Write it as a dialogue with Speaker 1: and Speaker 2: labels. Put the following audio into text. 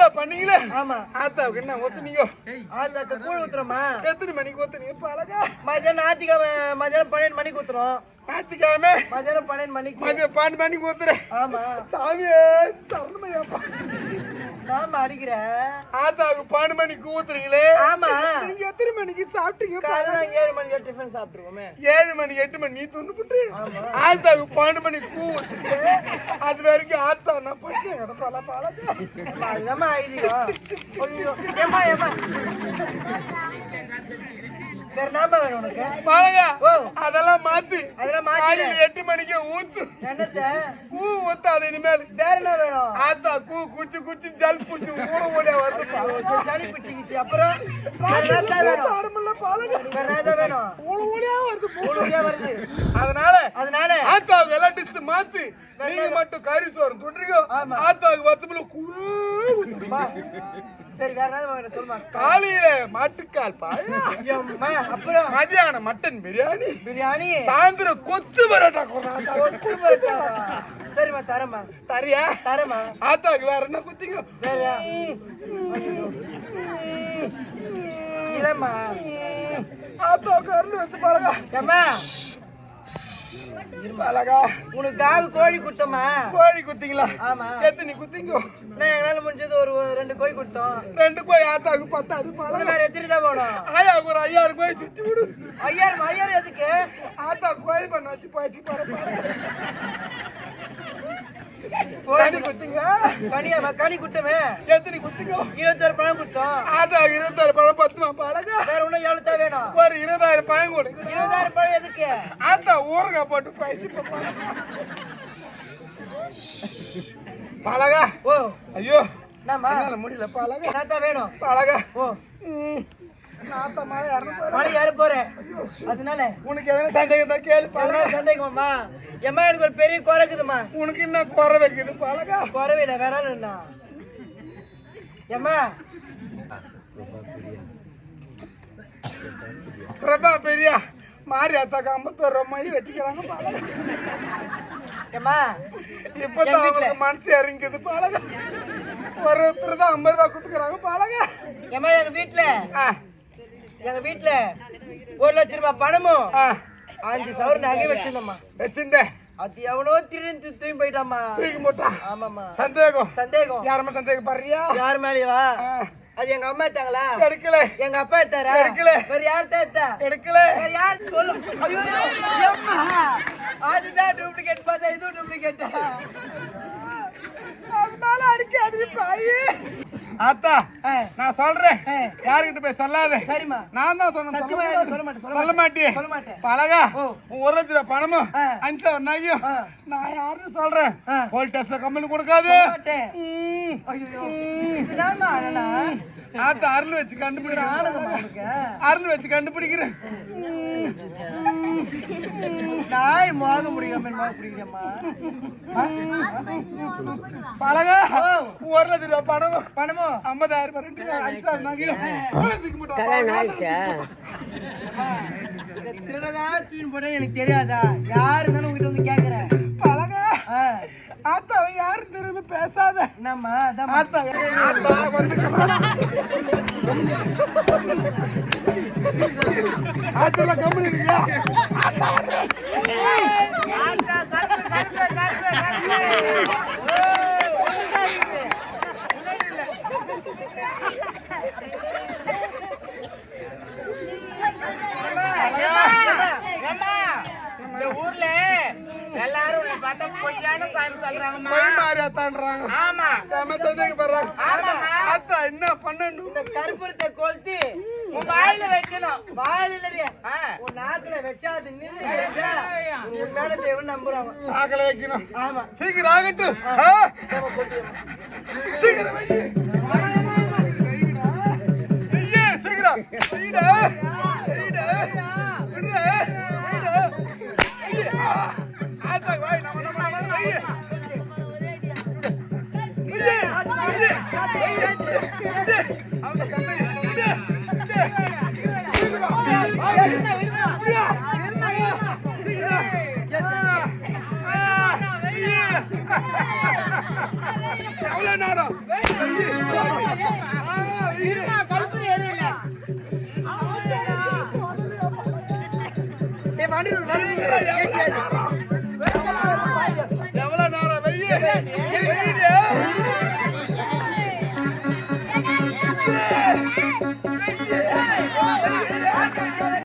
Speaker 1: திருவிழா பண்ணீங்களே?
Speaker 2: ஆமா.
Speaker 1: ஆத்தாவுக்கு என்ன ஒத்துனீங்க?
Speaker 2: ஆத்தாத்த கூழ் ஊத்துறோமா
Speaker 1: எத்தனை மணிக்கு ஒத்துனீங்க பழகா
Speaker 2: மதியானம் ஞாயிற்றுக்கிழமை மதியானம் பன்னெண்டு மணிக்கு ஊத்துறோம்.
Speaker 1: ஞாயிற்றுக்கிழமை
Speaker 2: மதியானம் பன்னெண்டு மணிக்கு.
Speaker 1: மதியம் பன்னெண்டு மணிக்கு ஊத்துறேன்.
Speaker 2: ஆமா.
Speaker 1: சாமியே சரணமையாப்பா
Speaker 2: அடிக்கிற.
Speaker 1: ஆத்தாவுக்கு பன்னெண்டு மணிக்கு ஊத்துறீங்களே?
Speaker 2: ஆமா.
Speaker 1: நீங்க எத்தனை மணிக்கு சாப்பிட்டீங்க?
Speaker 2: காலையில ஏழு மணிக்கு டிஃபன் சாப்பிட்டுருவோமே.
Speaker 1: ஏழு மணி எட்டு மணி நீ புட்டு. ஆத்தாவுக்கு பன்னெண்டு மணிக்கு பூ அது வரைக்கும் ஆத்தா நான் பண்ணேன் பல பழகா
Speaker 2: அதுதான் ஏமா ஏமா வேற நாம வேணும் உனக்கு?
Speaker 1: அதெல்லாம் மாத்து.
Speaker 2: அதெல்லாம்
Speaker 1: காலையில எட்டு மணிக்கு ஊத்து.
Speaker 2: என்னத்த?
Speaker 1: பூ ஊத்தாது இனிமேல்.
Speaker 2: வேற என்ன வேணும்?
Speaker 1: ஆத்தா கூ குச்சி குச்சி ஜல் புடிச்சு ஊட ஓடியா வருது
Speaker 2: சளி பிடிச்சிக்கிச்சு. அப்புறம்
Speaker 1: ஆடமில்ல பழகா
Speaker 2: வேற என்னத்த வேணும்?
Speaker 1: ஊட ஓடியா வருது.
Speaker 2: உங்களுக்கே வருது.
Speaker 1: அதனால
Speaker 2: அதனால?
Speaker 1: ஆத்தாவுக்கு எல்லாம் டிஸ் மாத்து. நீங்க மட்டும் கறி சோறு துண்டுறீங்க
Speaker 2: ஆமா.
Speaker 1: ஆத்தாவுக்கு குரு
Speaker 2: வா. சரி வேற வேணும் சொல்லுமா
Speaker 1: காலையில மாட்டுக்கால் பாயா?
Speaker 2: அப்புறம்?
Speaker 1: மதியானம் மட்டன் பிரியாணி.
Speaker 2: பிரியாணி?
Speaker 1: சாயந்தரம் கொத்து பரோட்டா
Speaker 2: கொத்து? சரிம்மா தரமா
Speaker 1: தரியா?
Speaker 2: தரமா
Speaker 1: ஆத்தாவுக்கு வேற என்ன குத்திங்க
Speaker 2: இல்லம்மா.
Speaker 1: ஆத்தாவுக்கு அருள் வச்சு பழகா
Speaker 2: ஏம்மா
Speaker 1: பழகா
Speaker 2: உனக்கு காவு கோழி குத்தம்மா
Speaker 1: கோழி குத்திங்களா?
Speaker 2: ஆமா.
Speaker 1: எத்தனை குத்திங்க?
Speaker 2: நான் எங்களால முடிஞ்சது ஒரு ரெண்டு கோழி கொடுத்தோம்
Speaker 1: ரெண்டு கோழி ஆத்தாவுக்கு பத்தாது
Speaker 2: உனக்கு வேற எத்தனை தான்
Speaker 1: ஆயாவுக்கு ஒரு ஐயாயிரம் கோழி சுத்தி விடு.
Speaker 2: ஐயாயிரம் ஐயாயிரம் எதுக்கு?
Speaker 1: ஆத்தா கோழி பண்ண வச்சு போயிச்சு பாரு
Speaker 2: கோழி
Speaker 1: கனி குத்திங்க?
Speaker 2: கனியா கனி குத்தமே.
Speaker 1: எத்தனை குத்திங்க?
Speaker 2: இருபத்தோரு பழம் கொடுத்தோம்
Speaker 1: ஆத்தா இருபத்தாறு பழம் பத்துமா பழகா
Speaker 2: வேற ஒன்றும் எவ்வளோ தான் வேணும்.
Speaker 1: ஒரு இருபதாயிரம் பழம் கொடுங்க
Speaker 2: இருபதாயிரம் பழம் எதுக்கு?
Speaker 1: ஆத்தா ஊறுகாய் போட்டு பைசி பழகா
Speaker 2: ஓ.
Speaker 1: ஐயோ. முடியல பழகா
Speaker 2: வேணும்.
Speaker 1: பழகா
Speaker 2: ஓ.
Speaker 1: மழை யாரும்
Speaker 2: போறேன். அதனால
Speaker 1: உனக்கு எதனா சந்தேகம் தான் கேளு பழகா
Speaker 2: எம்மா எனக்கு ஒரு பெரிய குறை இருக்குதும்மா.
Speaker 1: உனக்கு என்ன குறை வைக்குது? பழகா.
Speaker 2: குறவே இல்லை வேற என்ன எம்மா
Speaker 1: பிரபா பெரியா மாரி அத்தாக்கு ஐம்பத்தோரு ரூபாய் மை வச்சுக்கிறாங்க பழகா.
Speaker 2: எம்மா
Speaker 1: இப்பதான் அவங்களுக்கு மனசு இறங்கிது பழகா. ஒரு ஒருத்தர் தான் ஐம்பது ரூபாய் கொடுத்துக்கிறாங்க பழகா.
Speaker 2: எம்மா எங்க வீட்டுல எங்க வீட்டுல ஒரு லட்ச ரூபாய் பணமும்
Speaker 1: ஆ.
Speaker 2: அஞ்சு சவர நகை வச்சிருந்தம்மா.
Speaker 1: வச்சுட்டேன்
Speaker 2: அது எவனோ திரும்பி தூக்கி போயிட்டாம்மா.
Speaker 1: தூக்கி போட்டா
Speaker 2: ஆமாம்மா.
Speaker 1: சந்தேகம்.
Speaker 2: சந்தேகம்.
Speaker 1: யாருமே சந்தேகப்படுறியா
Speaker 2: யார் மேலேவா. அது எங்க அம்மா எடுத்தாங்களா?
Speaker 1: எடுக்கல.
Speaker 2: எங்க அப்பா எடுத்தாரா?
Speaker 1: எடுக்கல.
Speaker 2: வேற யார் தான் எடுத்தா?
Speaker 1: எடுக்கல.
Speaker 2: வேற யார்? சொல்லு. ஐயோ அதுதான் டூப்ளிகேட் பார்த்தா இதுவும் டூப்ளிகேட்டா
Speaker 1: அதனால அடிக்காது பாயி. ஆத்தா நான் சொல்றேன். யாருக்கிட்ட போய் சொல்லாத.
Speaker 2: சரிம்மா.
Speaker 1: நான் தான் சொன்னேன். சொல்ல மாட்டேன்.
Speaker 2: சொல்ல.
Speaker 1: பழகா ஒரு லட்ச ரூபாய் பணமும். அஞ்சு
Speaker 2: ஆ.
Speaker 1: நான் யாருன்னு சொல்றேன்.
Speaker 2: ஆ.
Speaker 1: போலீஸ் டெஸ்ட்ல கம்பெனி கொடுக்காது. ஆத்தா அருள் வச்சு கண்டுபிடிக்கிறேன். அருள் வச்சு கண்டுபிடிக்கிறேன்.
Speaker 2: நாய் மோக முடியாம
Speaker 1: பழகா. ஒரு லட்ச ரூபாய் பணமும்
Speaker 2: பணமோ
Speaker 1: ஐம்பதாயிரம் ரெண்டு அஞ்சு சவரன் நகையும்
Speaker 2: திருடதா போட்டேன்னு எனக்கு தெரியாதா? யாரு இருந்தாலும் உங்ககிட்ட வந்து கேக்குறேன்
Speaker 1: பழகா.
Speaker 2: ஆ,
Speaker 1: ஆத்தா அவன் யாரும் தெரியுது பேசாத.
Speaker 2: அதான்
Speaker 1: ஆத்தா வந்து கம்பெனி
Speaker 3: ஊர்ல எல்லாரும் உன்னை பார்த்தா பொய்யான சாமி
Speaker 1: போய்
Speaker 3: ஆமா
Speaker 1: என்ன பண்ணணும்
Speaker 2: இந்த கருப்புறத்தை கொளுத்தி
Speaker 3: உன் வாயில வைக்கணும்.
Speaker 2: வாயில். உன் நாக்குல வச்சா அது வச்சா உன் மேல தேவன் நம்புறாங்க
Speaker 1: ஆக்கல வைக்கணும்.
Speaker 2: ஆமா.
Speaker 1: சீக்கிரம் ஆகட்டும். சீக்கிரம் வை. நேரம் எவ்வளவு நேரம் வெய்ய?